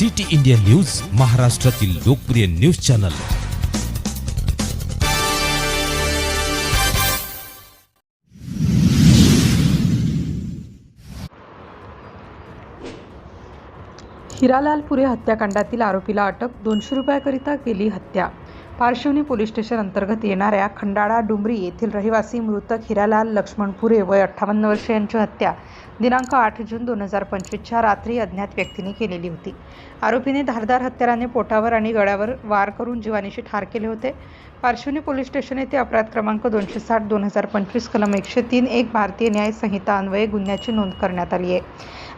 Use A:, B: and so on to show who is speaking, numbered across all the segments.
A: City India news महाराष्ट्रातील लोकप्रिय news channel.
B: हिरालालपुरे हत्याकांडातील आरोपीला अटक दोनशे रुपयाकरिता केली हत्या. पार्श्वनी पोलीस स्टेशन अंतर्गत येणाऱ्या खंडाळा डुमरी येथील रहिवासी मृतक हिरालाल लक्ष्मण पुरे वय अठ्ठावन्न वर्षे यांची हत्या. दिनांक आठ जून दोन हजार पंचवीसच्या रात्री अज्ञात व्यक्तीने केलेली होती. आरोपीने धारदार हत्याराने पोटावर आणि गळ्यावर वार करून जीवानीशी ठार केले होते. पार्श्वनी पोलीस स्टेशन येथे अपराध क्रमांक दोनशे साठ दोन हजार पंचवीस कलम एकशे तीन एक भारतीय न्याय संहिता अन्वये गुन्ह्याची नोंद करण्यात आली आहे.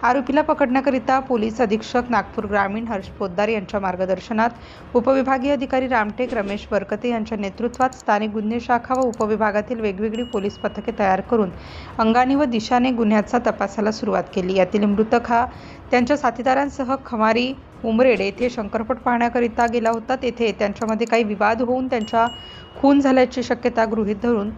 B: आरोपीला पकडण्याकरिता पोलीस अधीक्षक नागपूर ग्रामीण हर्ष पोद्दार यांच्या मार्गदर्शनात उपविभागीय अधिकारी रामटेक रमेश बरकते यांच्या नेतृत्वात स्थानिक गुन्हे शाखा व उपविभागातील वेगवेगळी पोलीस पथके तयार करून अंगाने व दिशाने गुन्ह्याचा तपास प्रवासाला सुरुवात केली. यातील मृतक हा त्यांच्या साथीदारांसह खमारी उमरेड येथे शंकरपट पाहण्याकरिता गेला होता. तेथे त्यांच्यामध्ये काही विवाद होऊन त्यांच्या खून झाल्याची शक्यता गृहीत धरून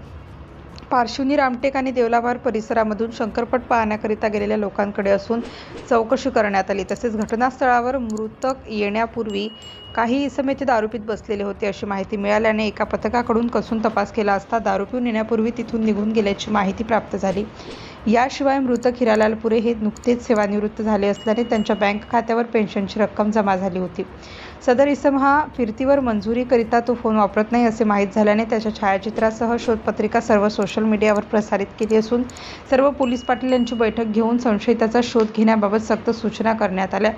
B: पार्श्वनी रामटेक आणि देवलाबार परिसरामधून शंकरपट पाहण्याकरिता गेलेल्या लोकांकडे असून चौकशी करण्यात आली. तसेच घटनास्थळावर मृतक येण्यापूर्वी काही इसम येथे दारूपीत बसलेले होते अशी माहिती मिळाल्याने एका पथकाकडून कसून तपास केला असता दारू पिऊन येण्यापूर्वी तिथून निघून गेल्याची माहिती प्राप्त झाली. याशिवाय मृत खिरालाल पुरे हे नुकतेच सेवानिवृत्त झाले असल्याने त्यांच्या बँक खात्यावर पेन्शनची रक्कम जमा झाली होती. सदर इसम हा फिरतीवर मंजुरीकरिता तो फोन वापरत नाही असे माहीत झाल्याने त्याच्या छायाचित्रासह शोधपत्रिका सर्व सोशल मीडियावर प्रसारित केली असून सर्व पोलीस पाटील यांची बैठक घेऊन संशयिताचा शोध घेण्याबाबत सक्त सूचना करण्यात आल्या.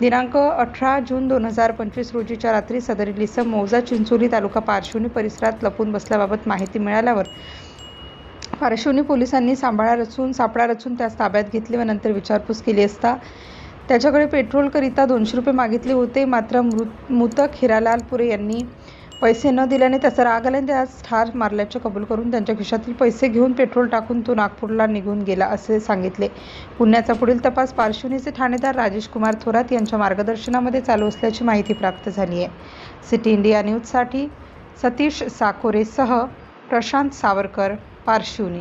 B: दिनांक अठरा जून दोन हजार पंचवीस रोजीच्या रात्री सदरील इसम मौजा चिंचोली तालुका पारशिवनी परिसरात लपून बसल्याबाबत माहिती मिळाल्यावर पारशिवनी पोलिसांनी सांभाळा रचून सापळा रचून त्यास ताब्यात घेतले व नंतर विचारपूस केली असता त्याच्याकडे पेट्रोलकरिता दोनशे रुपये मागितले होते. मात्र मृत मृतक हिरालाल पुरे यांनी पैसे न दिल्याने त्याचा राग आल्याने त्यास ठार मारल्याचे कबूल करून त्यांच्या खिशातील पैसे घेऊन पेट्रोल टाकून तो नागपूरला निघून गेला असे सांगितले. गुन्ह्याचा पुढील तपास पार्श्वनीचे ठाणेदार राजेश कुमार थोरात यांच्या मार्गदर्शनामध्ये चालू असल्याची माहिती प्राप्त झाली आहे. सिटी इंडिया न्यूजसाठी सतीश साकोरेसह प्रशांत सावरकर पारशिवनी.